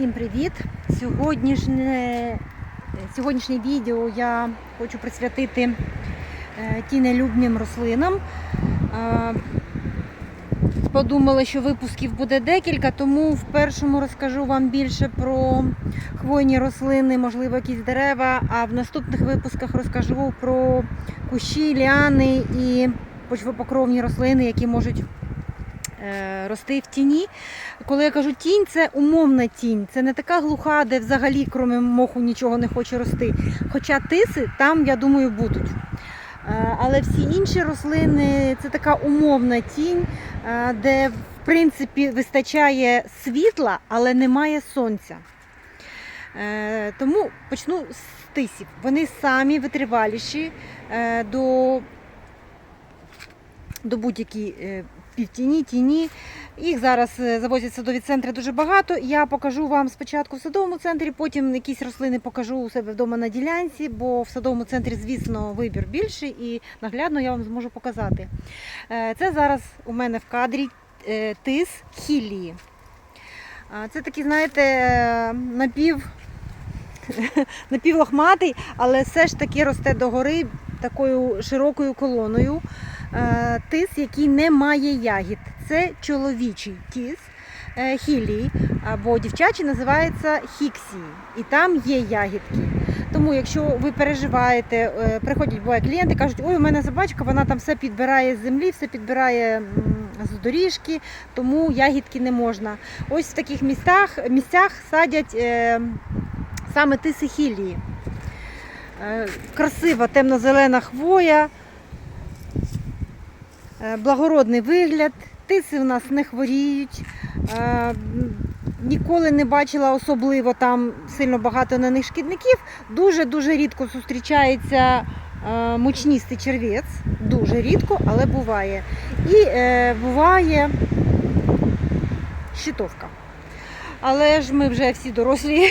Всім привіт! Сьогоднішнє, сьогоднішнє відео я хочу присвятити е, тінелюбним рослинам. Е, Подумала, що випусків буде декілька, тому в першому розкажу вам більше про хвойні рослини, можливо, якісь дерева, а в наступних випусках розкажу про кущі, ліани і почвопокровні рослини, які можуть рости в тіні. Коли я кажу тінь, це умовна тінь. Це не така глуха, де взагалі, крім моху, нічого не хоче рости. Хоча тиси там, я думаю, будуть. Е, Але всі інші рослини це така умовна тінь, е, де в принципі вистачає світла, але немає сонця. Е, Тому почну з тисів. Вони самі витриваліші е, до, до будь-якій е, півтіні, тіні. Їх зараз е, завозять в садові центри дуже багато. Я покажу вам спочатку в садовому центрі, потім якісь рослини покажу у себе вдома на ділянці, бо в садовому центрі, звісно, вибір більший і наглядно я вам зможу показати. Е, Це зараз у мене в кадрі е, тис хілії. Це такий, знаєте, напів, напівлохматий, але все ж таки росте догори такою широкою колоною. Е, Тис, який не має ягід. Це чоловічий тіс е, хілії, або дівчачий називається хіксії. І там є ягідки. Тому, якщо ви переживаєте, е, приходять буває клієнти, кажуть, ой, у мене собачка, вона там все підбирає з землі, все підбирає з доріжки, тому ягідки не можна. Ось в таких містах, місцях садять саме тиси хілії. Е, красива темно-зелена хвоя, е, благородний вигляд. Тиси в нас не хворіють. Е, Ніколи не бачила особливо там сильно багато на них шкідників. Дуже-дуже рідко зустрічається е, мучністий червець. Дуже рідко, але буває. І е, буває щитовка. Але ж ми вже всі дорослі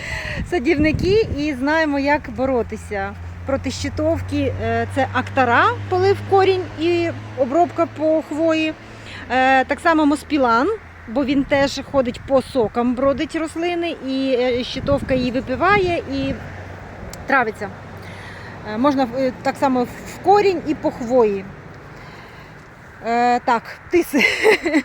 садівники і знаємо, як боротися проти щитовки. Е, Це актара, полив корінь і обробка по хвої. Е, Так само моспілан, бо він теж ходить по сокам, бродить рослини, і е, щитовка її випиває і травиться. Можна так само в корінь і по хвої. Так, тиси.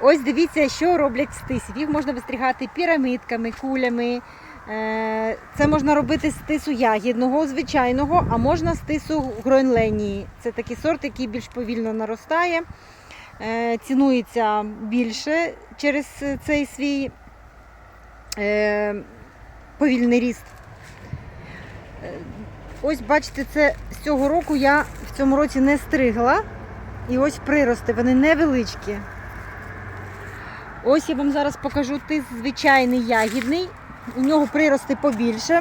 Ось дивіться, що роблять з тисів. Їх можна вистрігати пірамидками, кулями. Е, Це можна робити з тису ягідного, звичайного, а можна з тису гроенленії. Це такий сорт, який більш повільно наростає, е, цінується більше через цей свій е, повільний ріст. Ось бачите, це з цього року я в цьому році не стригла. І ось прирости, вони невеличкі. Ось я вам зараз покажу тис звичайний ягідний. У нього прирости побільше.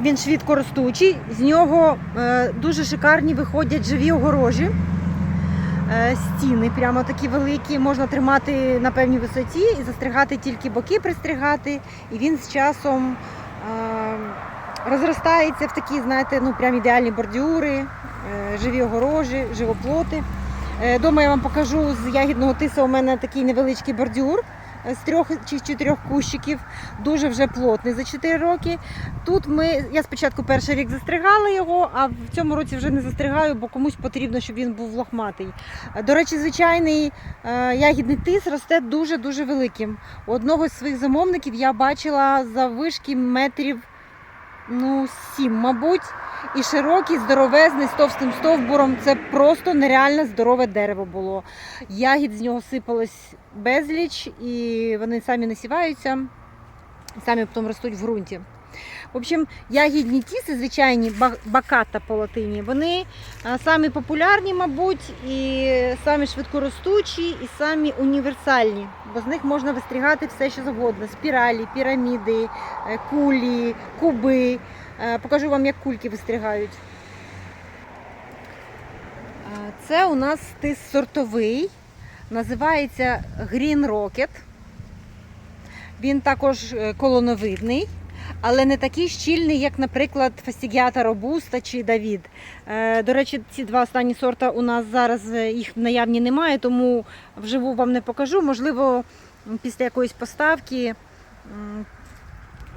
Він швидко ростучий, з нього е, дуже шикарні виходять живі огорожі. Е, стіни прямо такі великі, можна тримати на певній висоті і застригати тільки боки пристригати. І він з часом е, розростається в такі, знаєте, ну прям ідеальні бордюри, живі огорожі, живоплоти. Е, Дома я вам покажу з ягідного тиса у мене такий невеличкий бордюр е, з трьох чи чотирьох кущиків, дуже вже плотний за 4 роки. Тут ми, я спочатку перший рік застригала його, а в цьому році вже не застригаю, бо комусь потрібно, щоб він був лохматий. Е, До речі, звичайний ягідний тис росте дуже-дуже великим. У одного з своїх замовників я бачила заввишки метрів ну, 7, мабуть. І широкий, здоровезний, з товстим стовбуром. Це просто нереально здорове дерево було. Ягід з нього сипалось безліч, і вони самі насіваються, самі потім ростуть в ґрунті. В общем, ягідні тіси, звичайні баката по латині, вони самі популярні, мабуть, і самі швидкоростучі, і самі універсальні, бо з них можна вистрігати все, що завгодно: спіралі, піраміди, е, кулі, куби. Е, Покажу вам, як кульки вистрігають. Е, Це у нас тис сортовий, називається Green Rocket. Він також е, колоновидний, але не такий щільний, як, наприклад, Фастігіата Робуста чи Давід. До речі, ці два останні сорта у нас зараз їх в наявні немає, тому вживу вам не покажу. Можливо, після якоїсь поставки.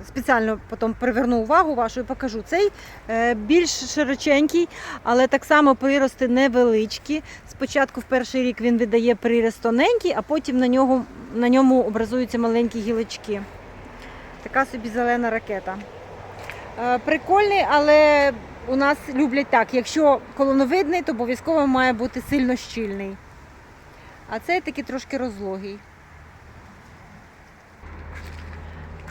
Спеціально потім приверну увагу вашу і покажу. Цей е, більш широченький, але так само прирости невеличкі. Спочатку в перший рік він видає прирост тоненький, а потім на, нього, на ньому образуються маленькі гілочки. Така собі зелена ракета. Е, Прикольний, але у нас люблять так. Якщо колоновидний, то обов'язково має бути сильно щільний. А цей такий трошки розлогий.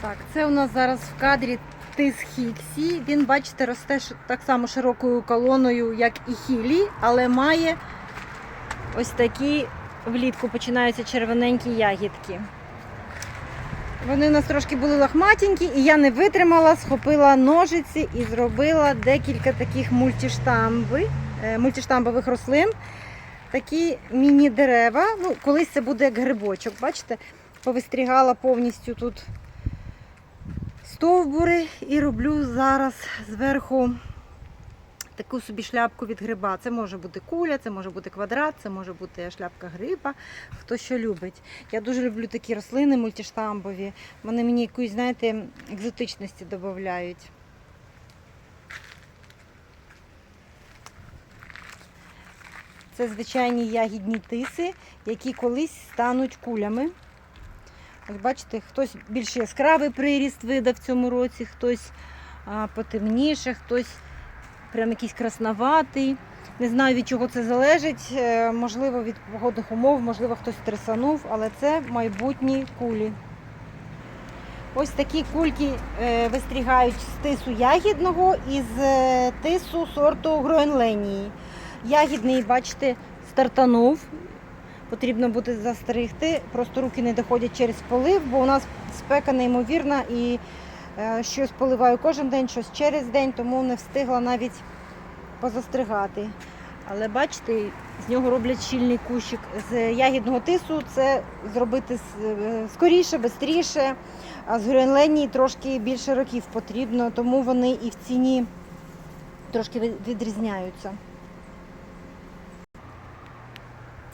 Так, це у нас зараз в кадрі тис Хіксі. Він, бачите, росте так само широкою колоною, як і хілі, але має ось такі влітку починаються червоненькі ягідки. Вони у нас трошки були лохматенькі, і я не витримала, схопила ножиці і зробила декілька таких мультиштамби, е, мультиштамбових рослин. Такі міні-дерева. Ну, колись це буде як грибочок. Бачите, повистрігала повністю тут стовбури і роблю зараз зверху таку собі шляпку від гриба. Це може бути куля, це може бути квадрат, це може бути шляпка гриба, хто що любить. Я дуже люблю такі рослини мультиштамбові. Вони мені якусь, знаєте, екзотичності додають. Це звичайні ягідні тиси, які колись стануть кулями. Ось бачите, хтось більш яскравий приріст видав в цьому році, хтось потемніше, хтось прям якийсь красноватий. Не знаю, від чого це залежить. Е, Можливо, від погодних умов, можливо, хтось стресанув, але це майбутні кулі. Ось такі кульки е, вистрігають з тису ягідного і з е, тису сорту Гроенленії. Ягідний, бачите, стартанув. Потрібно буде застригти. Просто руки не доходять через полив, бо у нас спека неймовірна і е, щось поливаю кожен день, щось через день, тому не встигла навіть позастригати. Але бачите, з нього роблять щільний кущик. З ягідного тису це зробити е, скоріше, швидше. А з гренленії трошки більше років потрібно, тому вони і в ціні трошки відрізняються.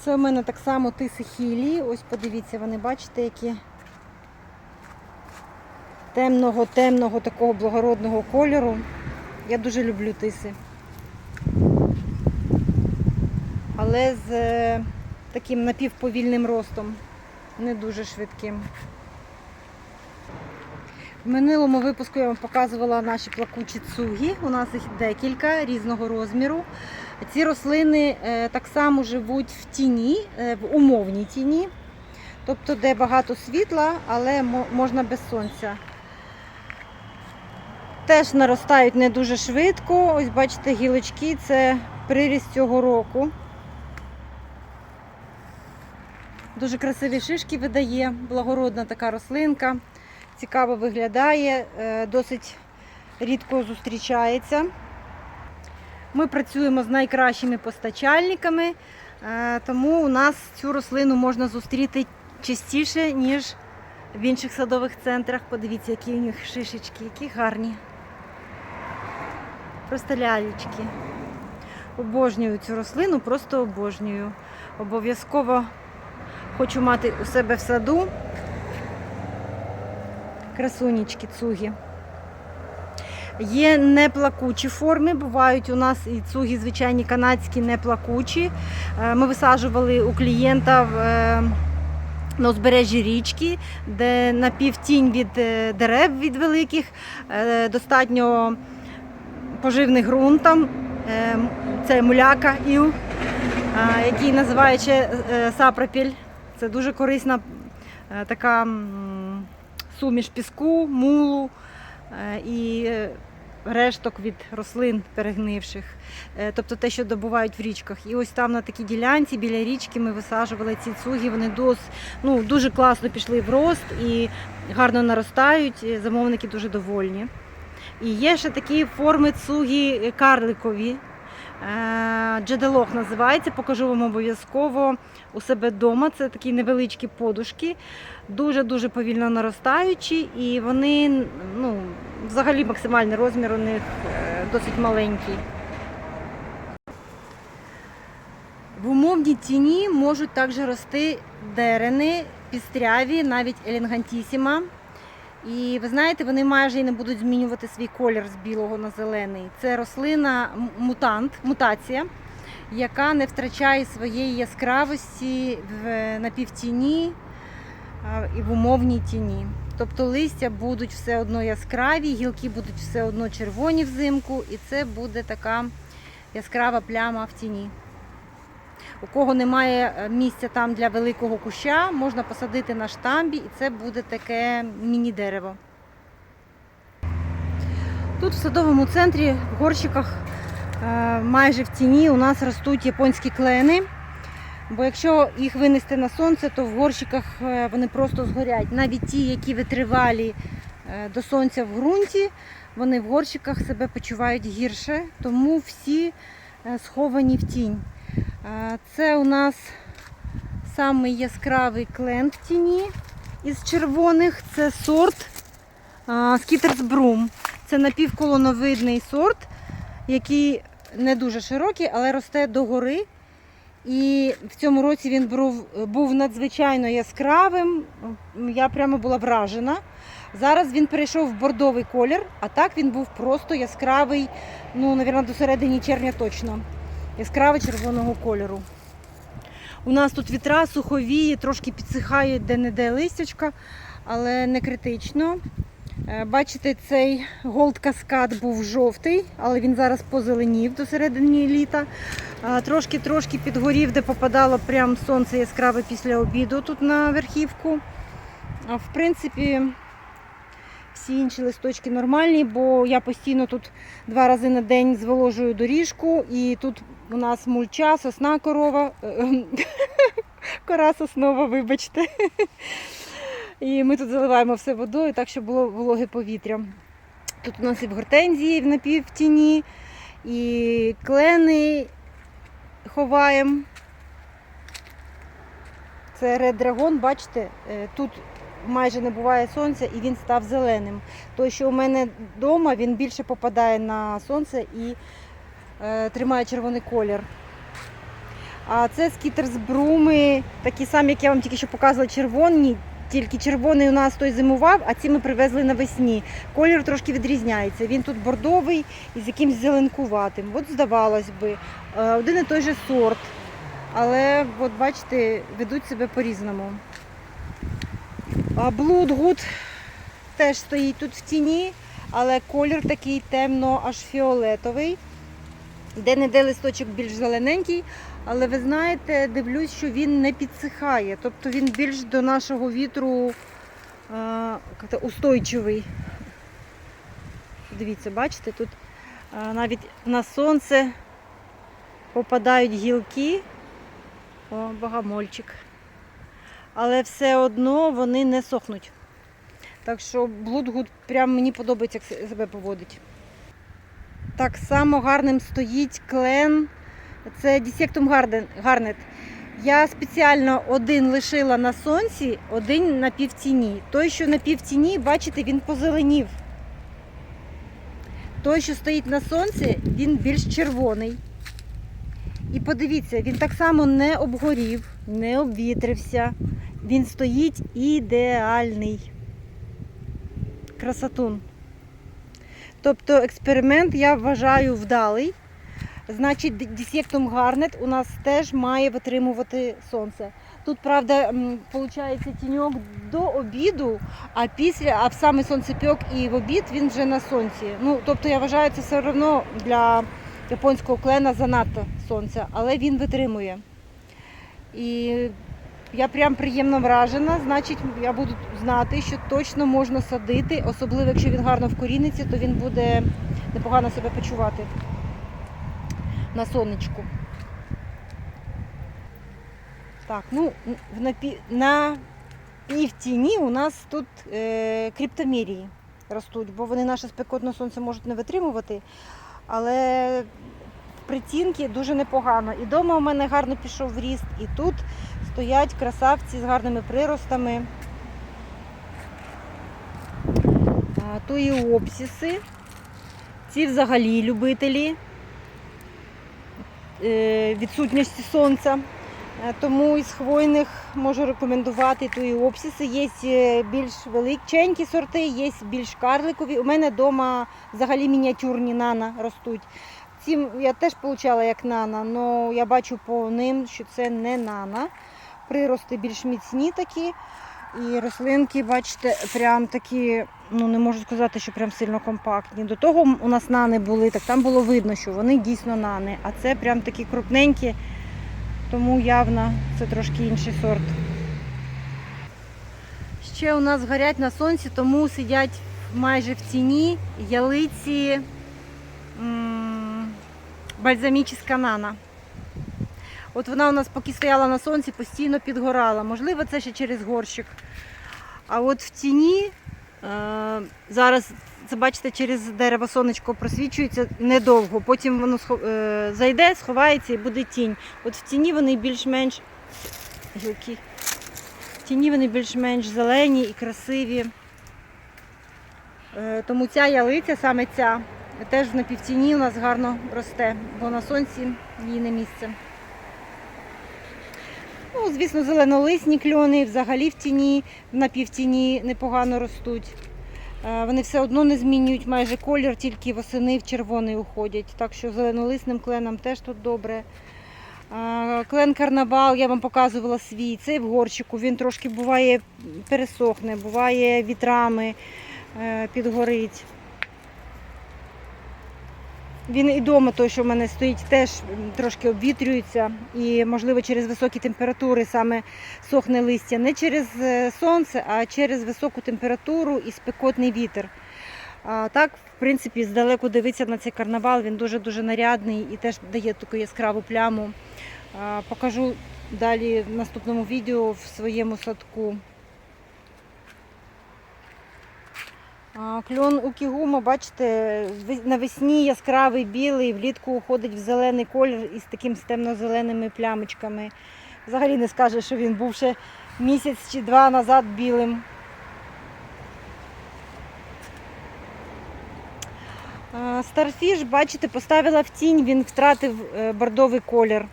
Це у мене так само тиси хілі. Ось подивіться, вони бачите, які темного, темного, такого благородного кольору. Я дуже люблю тиси. Але з е, таким напівповільним ростом, не дуже швидким. В минулому випуску я вам показувала наші плакучі цугі. У нас їх декілька різного розміру. Ці рослини е, так само живуть в тіні, е, в умовній тіні, тобто де багато світла, але можна без сонця. Теж наростають не дуже швидко. Ось бачите, гілочки це приріст цього року. Дуже красиві шишки видає, благородна така рослинка. Цікаво виглядає, е, досить рідко зустрічається. Ми працюємо з найкращими постачальниками, е, тому у нас цю рослину можна зустріти частіше, ніж в інших садових центрах. Подивіться, які у них шишечки, які гарні. Просто лялечки. Обожнюю цю рослину, просто обожнюю. Обов'язково хочу мати у себе в саду красунечки цугі. Є неплакучі форми, бувають у нас і цуги звичайні канадські неплакучі. Е, Ми висаджували у клієнта е, на узбережжі річки, де на півтінь від е, дерев від великих, достатньо поживний ґрунт там. Це муляка іл, який називають ще сапропіль. Це дуже корисна така суміш піску, мулу і е, решток від рослин перегнивших, Е, тобто те, що добувають в річках. І ось там на такій ділянці біля річки ми висаджували ці цуги. Вони дос, ну, дуже класно пішли в рост і гарно наростають. Замовники дуже довольні. І є ще такі форми цуги карликові. Е, Джеделох називається, покажу вам обов'язково у себе вдома. Це такі невеличкі подушки, дуже-дуже повільно наростаючі, і вони ну, взагалі максимальний розмір у них е, досить маленький. В умовній тіні можуть також рости дерени пістряві, навіть елегантісіма. І ви знаєте, вони майже і не будуть змінювати свій колір з білого на зелений. Це рослина мутант, мутація, яка не втрачає своєї яскравості в напівтіні і в умовній тіні. Тобто листя будуть все одно яскраві, гілки будуть все одно червоні взимку, і це буде така яскрава пляма в тіні. У кого немає е, місця там для великого куща, можна посадити на штамбі, і це буде таке міні-дерево. Тут в садовому центрі в горщиках е, майже в тіні у нас ростуть японські клени. Бо якщо їх винести на сонце, то в горщиках е, вони просто згорять. Навіть ті, які витривалі до сонця в ґрунті, вони в горщиках себе почувають гірше, тому всі сховані в тінь. Це у нас самий яскравий клен в тіні із червоних. Це сорт Скітерсбрум. Це напівколоновидний сорт, який не дуже широкий, але росте догори. І в цьому році він був надзвичайно яскравим. Я прямо була вражена. Зараз він перейшов в бордовий колір, а так він був просто яскравий, ну, мабуть, до середини червня точно. Яскравий червоного кольору. У нас тут вітра суховії, трошки підсихають де-не-де листячка, але не критично. Е, Бачите, цей голд каскад був жовтий, але він зараз позеленів до середини літа. Трошки-трошки підгорів, де попадало прям сонце яскраве після обіду тут на верхівку. В принципі, всі інші листочки нормальні, бо я постійно тут два рази на день зволожую доріжку, і тут у нас мульча, сосна корова, е, кора соснова, вибачте. І ми тут заливаємо все водою, так щоб було вологе повітря. Тут у нас і в гортензії в напівтіні, і клени ховаємо. Це Red Dragon, бачите, е, тут майже не буває сонця і він став зеленим. Той, що у мене вдома, він більше попадає на сонце і тримає червоний колір. А це скітерсбруми, такі самі, як я вам тільки що показувала, червоні. Тільки червоний у нас той зимував, а ці ми привезли навесні. Колір трошки відрізняється. Він тут бордовий і з якимось зеленкуватим. От здавалось би, е, один і той же сорт. Але от бачите, ведуть себе по-різному. Блудгуд теж стоїть тут в тіні, але колір такий темно аж фіолетовий. Де-не-де листочок більш зелененький, але ви знаєте, дивлюсь, що він не підсихає. Тобто він більш до нашого вітру як-то устойчивий. Дивіться, бачите, тут а, навіть на сонце попадають гілки. О, богомольчик. Але все одно вони не сохнуть. Так що Блудгуд прям мені подобається, як себе поводить. Так само гарним стоїть клен. Це Дісектум Гарнет. Я спеціально один лишила на сонці, один на півтіні. Той, що на півтіні, бачите, він позеленів. Той, що стоїть на сонці, він більш червоний. І подивіться, він так само не обгорів, не обвітрився. Він стоїть ідеальний. Красотун. Тобто експеримент я вважаю вдалий. Значить, дісєктум гарнет у нас теж має витримувати сонце. Тут, правда, виходить тіньок до обіду, а після, а саме сонцепьок і в обід він вже на сонці. Ну, тобто я вважаю, це все одно для японського клена занадто сонця, але він витримує. І я прям приємно вражена, значить, я буду знати, що точно можна садити, особливо якщо він гарно вкоріниться, то він буде непогано себе почувати на сонечку. Так, ну в напі... на півтіні у нас тут е, криптомірії ростуть, бо вони наше спекотне сонце можуть не витримувати, але в прицінки дуже непогано. І вдома у мене гарно пішов ріст, і тут стоять красавці з гарними приростами. То і обсіси. Ці взагалі любителі е, відсутності сонця. Е, Тому із хвойних можу рекомендувати туїопсіси. Є е, більш величенькі сорти, є більш карликові. У мене вдома взагалі мініатюрні нана ростуть. Ці я теж получала як нана, але я бачу по ним, що це не нана. Прирости більш міцні такі. І рослинки, бачите, прям такі, ну не можу сказати, що прям сильно компактні. До того у нас нани були, так там було видно, що вони дійсно нани. А це прям такі крупненькі, тому явно це трошки інший сорт. Ще у нас горять на сонці, тому сидять майже в тіні ялиці бальзамічна нана. От вона у нас поки стояла на сонці, постійно підгорала. Можливо, це ще через горщик. А от в тіні е, зараз, це бачите, через дерево сонечко просвічується недовго. Потім воно е, зайде, сховається і буде тінь. От в тіні вони більш-менш гілки. Тіні вони більш-менш зелені і красиві. Е, тому ця ялиця, саме ця, теж в напівтіні у нас гарно росте, бо на сонці їй не місце. Ну, звісно, зеленолисні кльони взагалі в тіні, в напівтіні непогано ростуть. Е, Вони все одно не змінюють майже колір, тільки восени в червоний уходять. Так що зеленолисним кленам теж тут добре. Е, Клен карнавал, я вам показувала свій. Цей в горщику. Він трошки буває пересохне, буває вітрами е, підгорить. Він і дома той, що в мене стоїть, теж трошки обвітрюється. І, можливо, через високі температури саме сохне листя. Не через е, сонце, а через високу температуру і спекотний вітер. А так, в принципі, здалеку дивитися на цей карнавал, він дуже-дуже нарядний і теж дає таку яскраву пляму. А, Покажу далі в наступному відео в своєму садку. А, Кльон у кігума, бачите, навесні яскравий білий, влітку уходить в зелений колір із таким темно-зеленими плямочками. Взагалі не скаже, що він був ще місяць чи два назад білим. Старфіш, бачите, поставила в тінь, він втратив е, бордовий колір.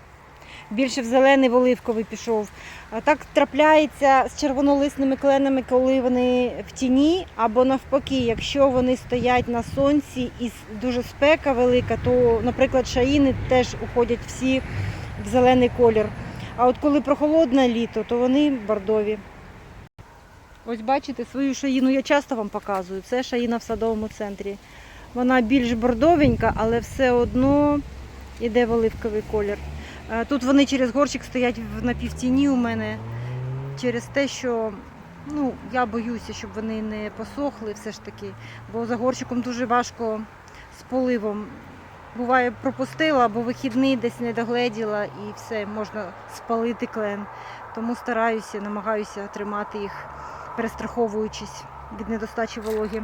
Більше в зелений в оливковий пішов. Так трапляється з червонолисними кленами, коли вони в тіні, або навпаки, якщо вони стоять на сонці і дуже спека велика, то, наприклад, шаїни теж уходять всі в зелений колір. А от коли прохолодне літо, то вони бордові. Ось бачите, свою шаїну я часто вам показую. Це шаїна в садовому центрі. Вона більш бордовенька, але все одно йде в оливковий колір. Е, Тут вони через горщик стоять в напівтіні у мене через те, що ну, я боюся, щоб вони не посохли все ж таки, бо за горщиком дуже важко з поливом. Буває, пропустила або вихідний десь не догледіла і все, можна спалити клен. Тому стараюся, намагаюся тримати їх, перестраховуючись від недостачі вологи.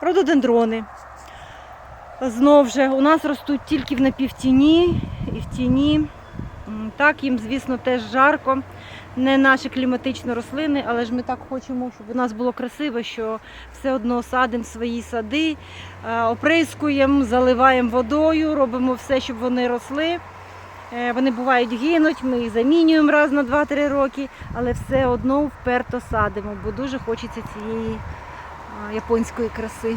Рододендрони. Знов же у нас ростуть тільки в напівтіні і в тіні. Так, їм, звісно, теж жарко. Не наші кліматичні рослини, але ж ми так хочемо, щоб у нас було красиво, що все одно садимо свої сади, е, оприскуємо, заливаємо водою, робимо все, щоб вони росли. Е, Вони бувають гинуть, ми їх замінюємо раз на 2-3 роки, але все одно вперто садимо, бо дуже хочеться цієї е, японської краси.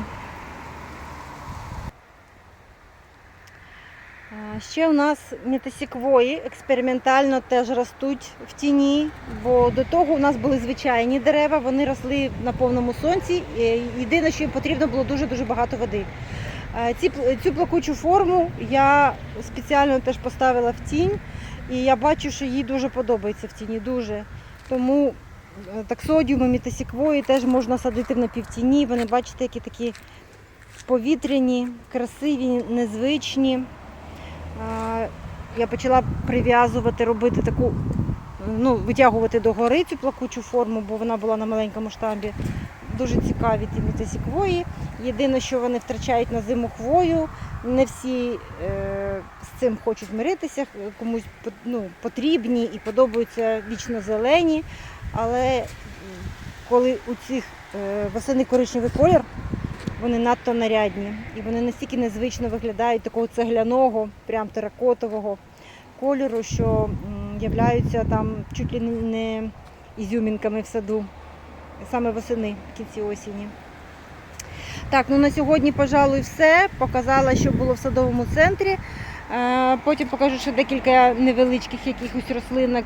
Ще у нас метасіквої експериментально теж ростуть в тіні, бо до того у нас були звичайні дерева, вони росли на повному сонці. Єдине, що їм потрібно було дуже-дуже багато води. Ці, цю плакучу форму я спеціально теж поставила в тінь, і я бачу, що їй дуже подобається в тіні. Дуже. Тому е, таксодіуми, метасіквої теж можна садити в напівтіні. Вони, бачите, які такі повітряні, красиві, незвичні. Я почала прив'язувати, робити таку, ну, витягувати догори цю плакучу форму, бо вона була на маленькому штамбі. Дуже цікаві ті мітасіквої. Єдине, що вони втрачають на зиму хвою. Не всі е, з цим хочуть миритися, комусь ну, потрібні і подобаються вічно зелені. Але коли у цих е, восени коричневий колір, вони надто нарядні. І вони настільки незвично виглядають такого цегляного, прям теракотового кольору, що являються там чуть ли не ізюмінками в саду, саме восени, в кінці осені. Так, ну на сьогодні, пожалуй, все. Показала, що було в садовому центрі. Е, Потім покажу ще декілька невеличких якихось рослинок,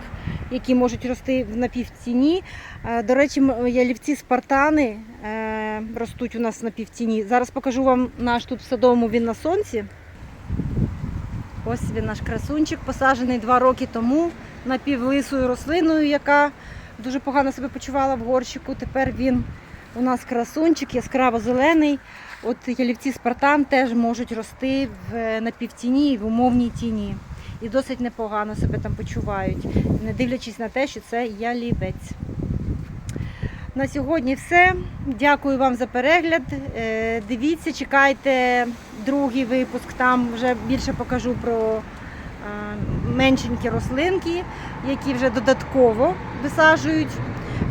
які можуть рости в напівтіні. Е, До речі, ялівці спартани е, ростуть у нас в напівтіні. Зараз покажу вам наш тут в садовому він на сонці. Ось він наш красунчик, посаджений два роки тому напівлисою рослиною, яка дуже погано себе почувала в горщику. Тепер він у нас красунчик, яскраво зелений. От ялівці спартан теж можуть рости в напівтіні і в умовній тіні. І досить непогано себе там почувають, не дивлячись на те, що це ялівець. На сьогодні все. Дякую вам за перегляд. Е, Дивіться, чекайте другий випуск. Там вже більше покажу про е, меншенькі рослинки, які вже додатково висаджують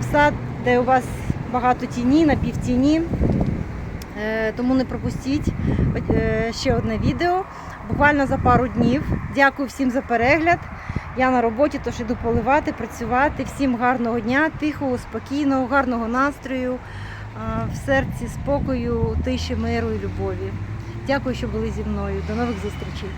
в сад, де у вас багато тіні, на півтіні. Е, Тому не пропустіть ще одне відео. Буквально за пару днів. Дякую всім за перегляд. Я на роботі, тож іду поливати, працювати. Всім гарного дня, тихого, спокійного, гарного настрою, в серці спокою, тиші, миру і любові. Дякую, що були зі мною. До нових зустрічей.